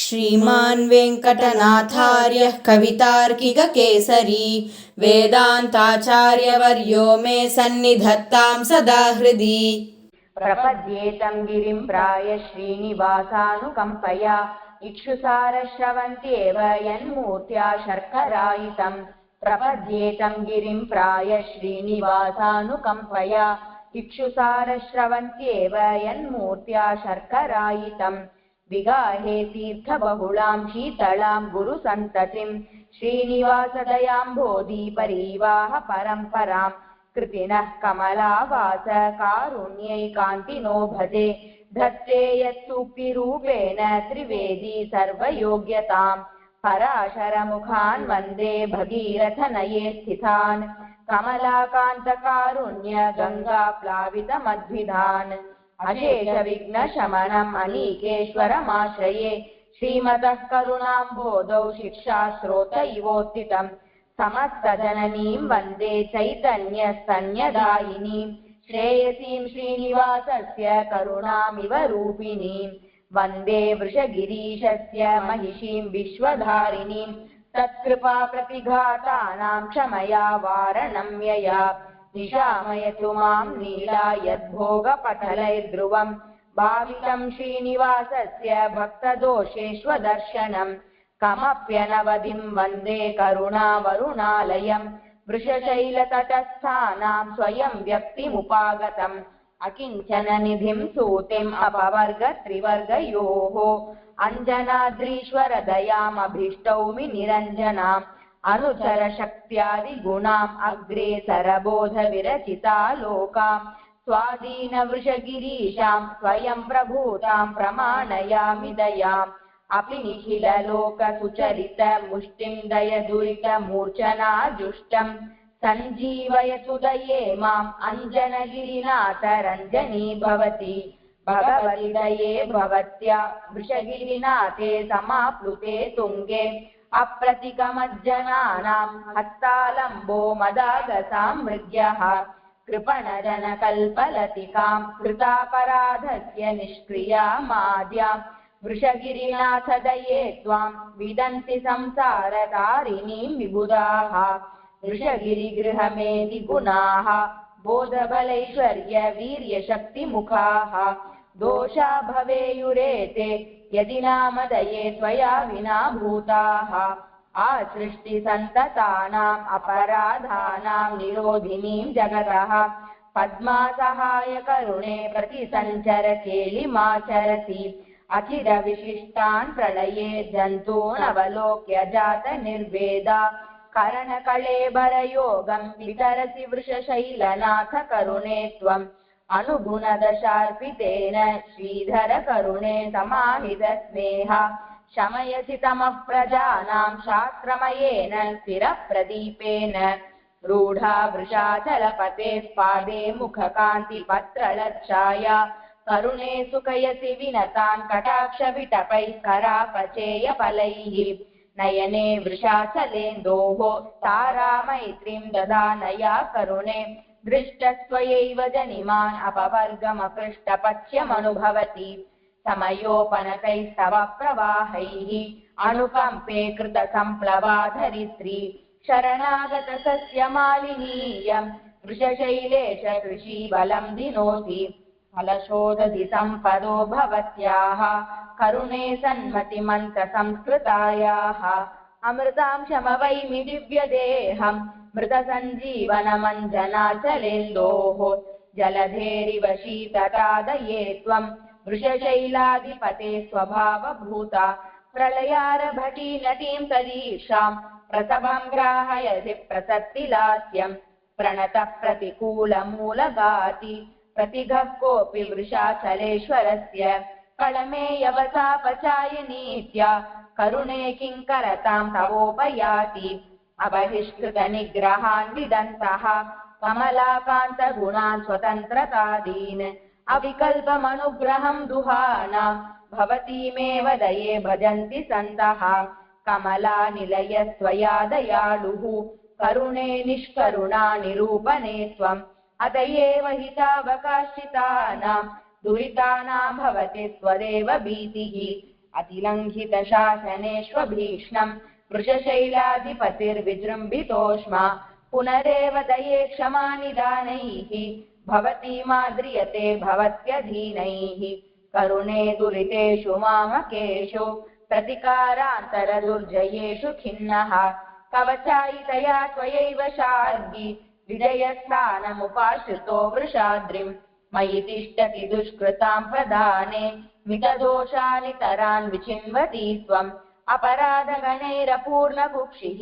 श्रीमान् वेङ्कटनाथार्यः कवितार्किककेसरी वेदान्ताचार्यवर्यो मे सन्निधत्तां सदा हृदि प्रपद्येतं गिरिं प्राय श्रीनिवासानुकम्पया इक्षुसारश्रवन्त्येव यन्मूर्त्या शर्करायितं। प्रपद्येतं गिरिं प्राय श्रीनिवासानुकम्पया इक्षुसारश्रवन्त्येव यन्मूर्त्या शर्करायितम् विगाहे तीर्थबहुलां शीतलां गुरुसन्ततिं श्रीनिवासदयाम्भोधि परीवाह परम्पराम् कृतिनः कमलावास कारुण्यैकान्तिनो भजे धत्ते यत्सूक्तिरूपेण त्रिवेदी सर्वयोग्यताम् पराशरमुखान् वंदे भगीरथनये स्थितान्। कमलाकान्तकारुण्य गङ्गाप्लावितमद्भिधान् अशेषविघ्नशमनम् अनीकेश्वरमाश्रये श्रीमतः करुणाम्बोधौ शिक्षास्रोत इवोत्थितम् समस्तजननीं वंदे चैतन्यस्तन्यदायिनीं श्रेयसीं श्रीनिवासस्य करुणामिव रूपिणीं वंदे वृषगिरीशस्य महिषीं विश्वधारिणीं तत्कृपाप्रतिघातानां क्षमया वारणं यया निशामयतु माँ नीला यद्भोगपटलैर्ध्रुवम् भावितं श्रीनिवासस्य भक्तदोषेष्वदर्शनम् कमप्यनवधिं वंदे करुणावरुणालयम् वृषशैलतटस्थानां स्वयं व्यक्तिमुपागतम् अकिञ्चननिधिं सूतिम् अपवर्गत्रिवर्गयोः। अञ्जनाद्रीश्वरदयामभीष्टौमि निरञ्जनाम्। अनुचरशक्त्यादिगुणाम् अग्रेसरबोधविरचितालोकाम् स्वाधीनवृषगिरीशां स्वयं प्रभूतां प्रमाणयामि दयाम् अपि निखिललोकसुचरितमुष्टिं दयदुरितमूर्च्छनाजुष्टम् सञ्जीवयतु दये माम् अञ्जनगिरिनाथ रञ्जनी भवति भगवति दये भवत्या वृषगिरिनाथे समाप्लुते तुङ्गे। अप्रतिकमज्जनानां हस्तालम्बो मदागसामृग्यः कृपणजनकल्पलतिकां कृतापराधस्य निष्क्रिया माद्याम् वृषगिरिनाथदये त्वां विदन्ति संसारतारिणीं विबुधाः वृषगिरिगृहमेदि गुणाः बोधबलैश्वर्यवीर्यशक्तिमुखाः दोषा भवेयुरेते यदि नामदये त्वया विना भूताः आसृष्टिसन्ततानाम् अपराधानां निरोधिनीं जगतः। पद्मासहायकरुणे प्रतिसञ्चर केलिमाचरति। अचिरविशिष्टान् प्रलये जन्तूनवलोक्य जात निर्वेदा। करणकळेबरयोगं वितरसि वृषशैलनाथ करुणे त्वम्। अनुगुणदशार्पितेन श्रीधरकरुणे समाहितस्नेह शमयसि तमः प्रजानां शास्त्रमयेन स्थिरप्रदीपेन। रूढा वृषाचलपतेः पादे मुखकान्तिपत्रलच्छाया करुणे सुखयसि विनतान् कटाक्षविटपैः करापचेयफलैः। नयने वृषाचलेन्दोः तारामैत्रीं ददानया करुणे। दृष्टस्त्वयैव जनिमान् अपवर्गमकृष्टपथ्यमनुभवति समयोपनकैस्तव प्रवाहैः अनुकम्पे कृतसम्प्लवाधरित्री। शरणागतसस्यमालिनीयम् वृषशैलेश कृषीबलं दिनोति फलशोदधि सम्पदो भवत्याः। करुणे सन्मतिमन्त्रसंस्कृतायाः अमृतां शमवैमि दिव्यदेहम् मृतसञ्जीवनमञ्जनाचलेन्दोः। जलधेरिव शीततादये त्वम् वृषशैलाधिपते स्वभावभूता। प्रलयारभटी नटीं तदीशाम् प्रसभं ग्राहयसि प्रसत्तिलास्यम् प्रणतः प्रतिकूलमूलगाति प्रतिघः कोऽपि वृषाचलेश्वरस्य। कलमेयवसापचायनीत्या करुणे किङ्करतां तवोपयाति। अबहिष्कृतनिग्रहान् विदन्तः कमलाकान्तगुणान् स्वतन्त्रतादीन् अविकल्पमनुग्रहं दुहानां। भवतीमेव दये भजन्ति सन्तः। कमलानिलयस्त्वया दयालुः। करुणे निष्करुणा निरूपणे त्वम्। अत एव हितावकाशितानां। दुरितानां भवति त्वदेव भीतिः। अतिलङ्घितशासनेष्वभीक्ष्णम् वृषशैलाधिपतिर्विजृम्भितोष्मा, पुनरेव दये क्षमानिदानैः भवती माद्रियते भवत्यधीनैः। करुणे दुरितेषु मामकेषु, प्रतिकारान्तरदुर्जयेषु खिन्नः। कवचायितया त्वयैव शार्गि, विजयस्थानमुपाश्रितो वृषाद्रिम्। मयि तिष्ठति दुष्कृतां प्रदाने, मितदोषानितरान् विचिन्वती त्वम्। अपराधगणैरपूर्णकुक्षिः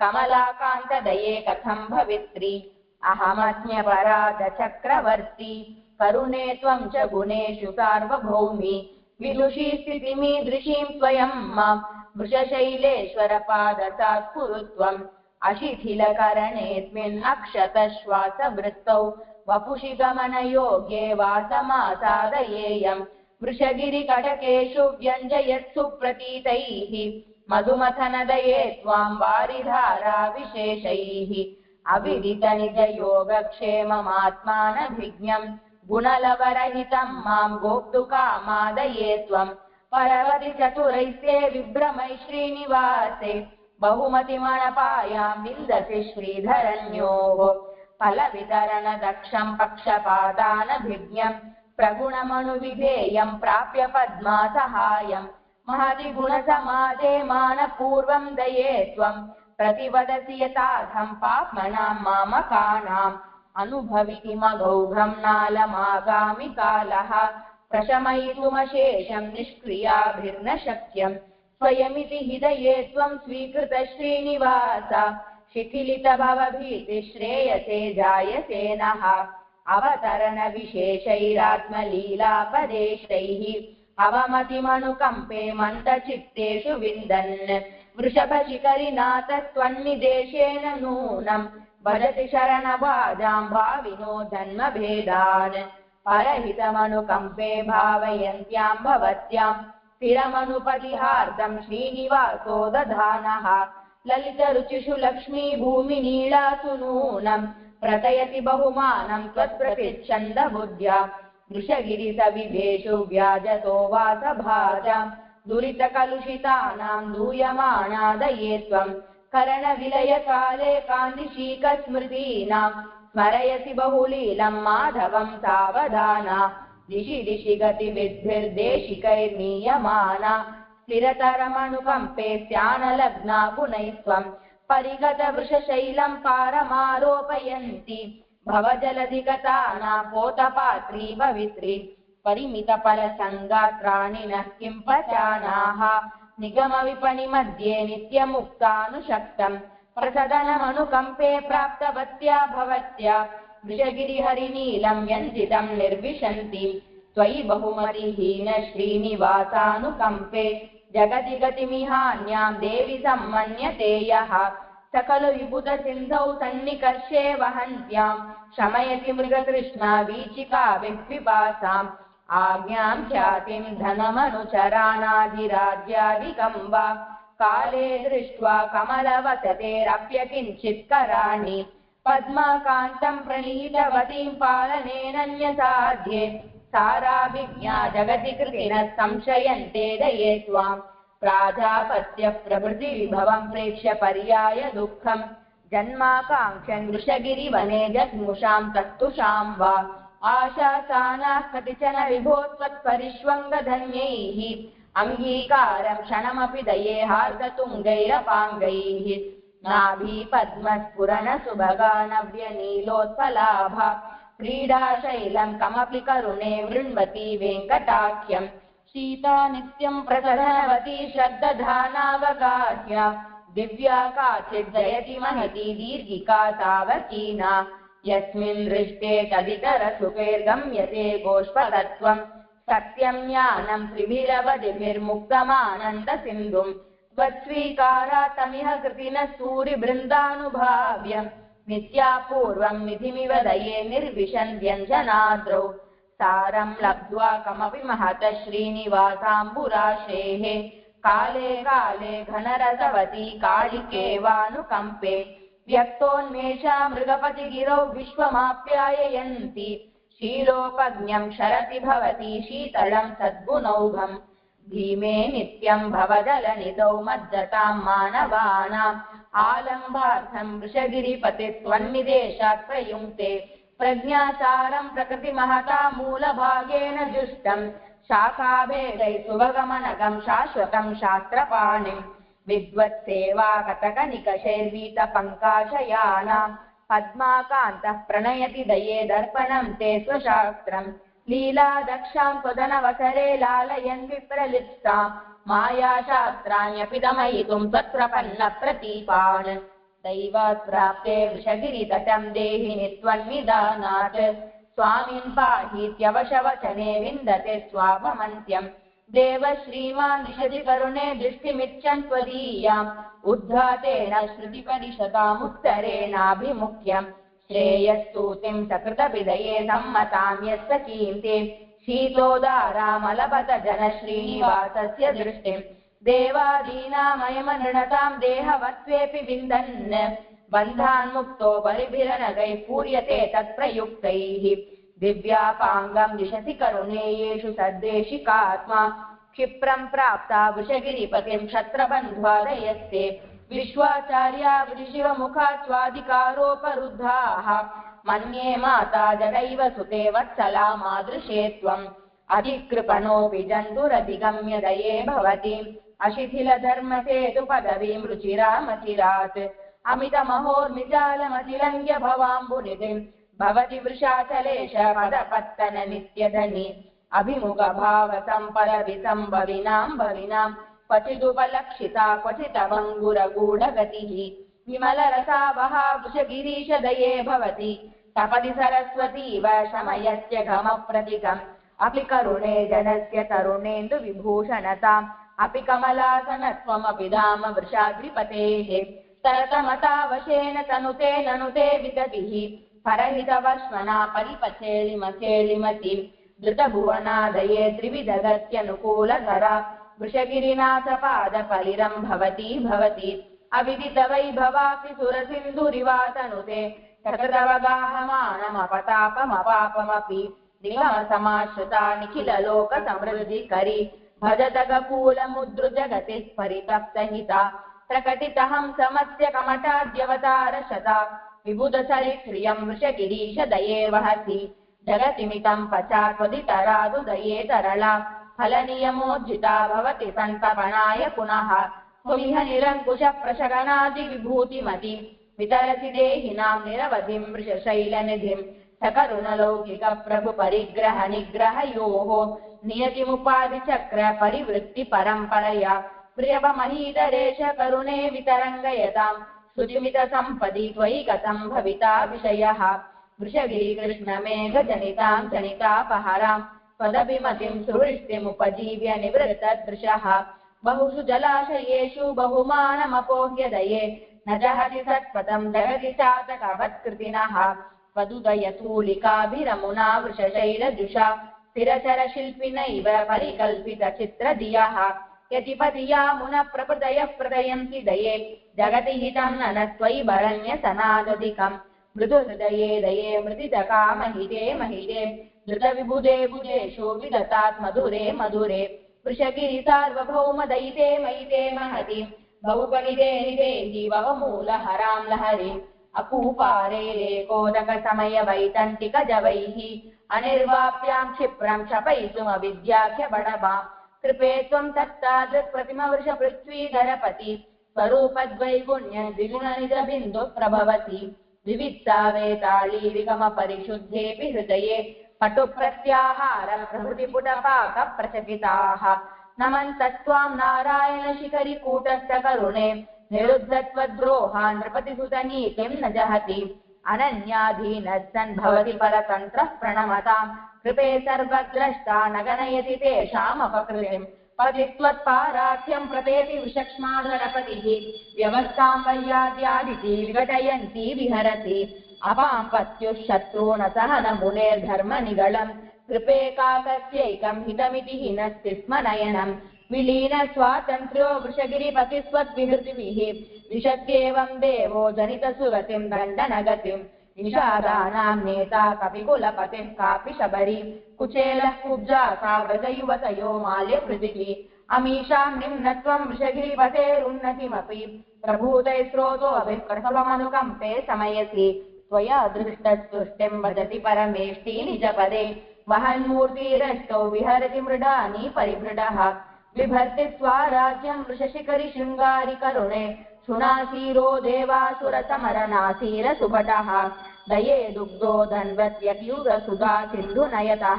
कमलाकान्तदये कथं भवित्री? अहमस्म्यपराधचक्रवर्ती करुणे त्वं च गुणेषु सार्वभौमि। विदुषी स्थितिमीदृशीं स्वयं माँ वृषशैलेश्वरपादसात् कुरु त्वम् वपुषि गमनयोग्ये वासमासादयेयम्। वृषगिरिकटकेषु व्यञ्जयत्सु प्रतीतैः, मधुमथनदये त्वां वारिधारा विशेषैः अविदितनिजयोगक्षेममात्मानभिज्ञम् गुणलवरहितं माँ गोप्तुकामादये त्वम् परवति चतुरैस्ते विभ्रमै श्रीनिवासे बहुमतिमणपायां विन्दसि श्रीधरण्योः फलवितरणदक्षम् पक्षपादानभिज्ञम् प्रगुणमनुविधेयम् प्राप्य पद्मा सहायम् महति गुणसमाजे मानपूर्वम् दये त्वम् प्रतिवदसि यथार्थम् पाप्मनाम् मामकानाम्। अनुभविति मघौघम् नालमागामि कालः। प्रशमयितुमशेषम् निष्क्रियाभिर्न शक्यम् स्वयमिति हृदये त्वम् स्वीकृत श्रीनिवास शिथिलितभवभीति श्रेयसे जायसे नः। अवतरणविशेषैरात्मलीलापदेशैः। अवमतिमनुकम्पे मन्दचित्तेषु विन्दन्। वृषभशिखरिनाथस्त्वन्निदेशेन नूनम् भजति शरणवाजाम् भाविनो जन्मभेदान्। परहितमनुकम्पे भावयन्त्याम् भवत्याम् स्थिरमनुपतिहार्दम् श्रीनिवासो दधानः। ललितरुचिषु लक्ष्मी भूमिनीलासु नूनम् प्रतयति बहुमानम् त्वत्प्रतिच्छन्दबुद्ध्या। वृषगिरिसविभेषु व्याजतो वासभाजाम् दुरितकलुषितानाम् दूयमाणादये त्वम् करणविलयकाले कान्तिशीकस्मृतीनाम् स्मरयसि बहुलीलम् माधवम् सावधाना। दिशि दिशि गतिविद्भिर्देशिकैर्मीयमाना स्थिरतरमनुकम्पे स्यानलग्ना गुणैस्त्वम् परिगतवृषशैलम् पारमारोपयन्ति। भवजलधिगताना पोतपात्री भवित्री परिमितफलसङ्गात्राणि नः किम् पचानाः। निगमविपणिमध्ये नित्यमुक्तानुशक्तम् प्रसदनमनुकम्पे प्राप्तवत्या भवत्या। वृषगिरिहरिनीलम् व्यञ्जितम् निर्विशन्ति। त्वयि बहुमतिहीन जगति गतिमिहान्याम् देवि सम्मन्यते यः। सकलु विबुधसिन्धौ सन्निकर्षे वहन्त्याम् शमयति मृगतृष्णा वीचिकाभिः पिपासाम् आज्ञाम् ख्यातिम् धनमनुचराणाधिराज्यादिकम् वा। काले दृष्ट्वा कमलवसतेरप्यकिञ्चित्कराणि पद्माकान्तम् प्रणीतवतीम् पालनेनन्यसाध्ये। साराभिज्ञा जगति कृतिनः संशयन्ते दये त्वाम्। प्राजापत्य प्रभृतिविभवम् प्रेक्ष्य पर्याय दुःखम्। जन्माकाङ्क्षन् वृषगिरिवने जग्मुषाम् तत्तुषाम् वा। आशासानाः कतिचन विभो त्वत्परिष्वङ्गधन्यैः। अङ्गीकारम् क्षणमपि दये हार्दतुङ्गैरपाङ्गैः। नाभी पद्मस्फुरणसुभगा नव्यनीलोत्पलाभा क्रीडाशैलम् कमपि करुणे वृण्वती वेङ्कटाख्यम् सीता नित्यम् प्रसरवती श्रद्दधानावगाह्य दिव्या काचित् जयति महती दीर्घिका तावकीना यस्मिन् दृष्टे तदितरसुखैर्गम्यते गोष्पतत्वम् सत्यम् ज्ञानम् त्रिभिरवधिभिर्मुक्तमानन्दसिन्धुम् त्वत्स्वीकारातमिह कृतिनः सूरिबृन्दानुभाव्य नित्यापूर्वम् निधिमिव दये निर्विशन् व्यञ्जनाद्रौ सारम् लब्ध्वा कमपि महतः श्रीनिवासाम्बुराशेः। काले काले घनरसवती कालिकेवानुकम्पे। व्यक्तोन्मेषा मृगपतिगिरौ विश्वमाप्याययन्ति। शीलोपज्ञम् शरति भवति शीतलम् सद्गुणौघम् भीमे नित्यम् भवदलनिधौ मज्जतां मानवानाम् आलम्बार्थम् वृषगिरिपते त्वन्निदेशात् प्रयुङ्क्ते प्रज्ञासारम् प्रकृतिमहता मूलभागेन जुष्टम् शाखाभेदै सुभगमनगम् शाश्वतम् शास्त्रपाणिम् विद्वत्सेवा कटकनिकशैर्वीतपङ्काशयानाम् पद्माकान्तः प्रणयति दये दर्पणम् ते स्वशास्त्रम् लीलादक्षाम् त्वदनवसरे लालयन् विप्रलिप्साम् मायाशास्त्राण्यपि दमयितुम् त्वत्प्रपन्नप्रतीपान् दैवात् प्राप्ते वृषगिरितटम् देहिनि त्वन्निदानात् स्वामिन् पाहीत्यवशवचने विन्दते स्वाभमन्त्यम् देव श्रीमान् दिशति करुणे दृष्टिमिच्छन् त्वदीयाम्। उद्घातेन श्रुतिपरिषदामुत्तरेणाभिमुख्यम्। श्रेयस्तूतिम् सकृतविदये सम्मताम् यस्य कीर्ते शीतोदारामलपत जन श्रीनिवासस्य दृष्टिम्। देवादीनामयमनृणताम् देहवत्वेऽपि विन्दन्। बन्धान्मुक्तो परिभिरनगैः पूर्यते तत्प्रयुक्तैः। दिव्यापाङ्गम् दिशति करुणेयेषु सद्देशिकात्मा। क्षिप्रम् प्राप्ता वृषगिरिपतिम् क्षत्रबन्ध्वादयस्ते विश्वाचार्या वृषिवमुखात् स्वाधिकारोपरुद्धाः मन्ये माता जगैव सुते वत्सला मादृशे त्वम्। अधिकृपणोऽपि जन्तुरधिगम्य दये भवति। अशिथिलधर्मसेतु पदवीं रुचिरामचिरात् अमितमहोर्मिजालमतिलङ्घ्य भवाम्बुनिधिम् भवति वृषाचलेश पदपत्तन नित्यधनि। अभिमुखभावसम्पलविसम्भविनाम् भविनाम् क्वचिदुपलक्षिता क्वचिदभङ्गुरगूढगतिः विमलरसावहा वृषगिरीशदये भवति। तपति सरस्वतीव शमयस्य घमप्रतिकम् अपि करुणे जनस्य तरुणेन्दुविभूषणताम् अपि कमलासनत्वमपि धाम वृषाद्रिपतेः। तरतमतावशेन तनुते ननुते विगतिः। परहितवर्ष्मणा परिपचेलिमचेलिमति धृतभुवनादये त्रिविधगत्यनुकूलधरा। वृषगिरिनाथपादपलिरम् भवती भवति। अविदितवैभवापि सुरसिन्धुरिवातनुते। सकतवगाहमानमपतापमपापमपि निगमसमाश्रिता निखिललोकसमृद्धिकरि। भजतगकूलमुद्रुजगतिः परितप्तहिता प्रकटितहं समस्य कमटाद्यवतारशता विबुधचरित्रियम् वृषगिरीशदये वहति जगतिमितम् पचा त्वदितरादुदये तरला फलनियमोज्झिता भवति सन्तपणाय पुनः। त्वमिह निरङ्कुशः प्रशगनादिविभूतिमति वितरसि देहिनाम् निरवधिम् वृषशैलनिधिम् सकरुणलौकिकप्रभुपरिग्रह निग्रहयोः नियतिमुपाधिचक्र परिवृत्ति परम्परया प्रियवमहीधरेश करुणे वितरङ्गयताम् शुचिमितसम्पदि त्वयि गतम् भविता विषयः वृषगिरिकृष्णमेघजनिताम् जनितापहराम् त्वदभिमतिम् सुवृष्टिमुपजीव्य निवृत्तदृशः बहुषु जलाशयेषु बहुमानमपोह्यदये न जहति सत्पदम् जगति चातकवत्कृतिनः त्वदुदयतूलिकाभिरमुना वृषशैलजुषा। स्थिरचरशिल्पिनैव परिकल्पितचित्रधियः। यतिपतिया मुनः प्रपृतयः प्रदयन्ति दये। जगति हितम् न त्वयि भरण्यसनादधिकम्। मृदुहृदये दये मृदितकामहिते महिते धृतविबुधे बुधेषु विदतात् मधुरे मधुरे। वृषगिरि सार्वभौमदयिते मयिते महति। बहुपनिते निदेहि भवमूलहरां लहरीम् अपूपारे कोदकसमय वैतन्तिकजवैः अनिर्वाप्याम् क्षिप्रम् क्षपयितुमविद्याख्य बडवाम् कृपे त्वम् तत्तादृक्प्रतिमवृषपृथ्वीधरपति स्वरूपद्वैगुण्य द्विगुणनिजबिन्दुः प्रभवति। विवित्सा वेताळी विगमपरिशुद्धेऽपि हृदये पटुप्रत्याहार प्रभृतिपुटपाकप्रचकिताः नमन्तस्त्वाम् नारायणशिखरि कूटस्थकरुणे निरुद्धत्वद्रोहा नृपतिसुतनीतिम् न जहति? अनन्याधीनः सन् भवति परतन्त्रः प्रणमताम्, कृपे सर्वद्रष्टा न गणयति तेषामपकृतिम् पतित्वत्पाराख्यम् प्रतेति विषक्ष्माधरपतिः व्यवस्थाम् वैयाद्यादिति विघटयन्ती विहरति। अपाम् पत्युः शत्रूण सहन मुनेर्धर्मनिगलम् कृपे काकस्यैकम् हितमिति हिनस्ति स्म नयनम् विलीन स्वातन्त्र्यो वृषगिरिपतिस्वद्विहृतिभिः। विशत्येवम् देवो जनितसुगतिम् दण्डनगतिम् निषादानाम् नेता कपिकुलपतिः कापि शबरी। कुचेलः कुब्जा सा व्रजयुवतयो माल्यकृतिः। अमीषां निम्नत्वं वृषगिरिपतेरुन्नतिमपि। प्रभूतै स्रोतोऽभिः प्रसवमनुकम्पे समयसि। त्वया दृष्टस्तुष्टिं वदति परमेष्टि निजपदे। वहन्मूर्तिरष्टौ विहरति मृडानि परिभृडः। बिभर्ति स्वाराज्यम् वृषशिखरि शृङ्गारि करुणे, सुनासीरो देवासुरसमरनासीरसुभटः दये दुग्धो धन्वत्यप्युगसुधा सिन्धुनयतः।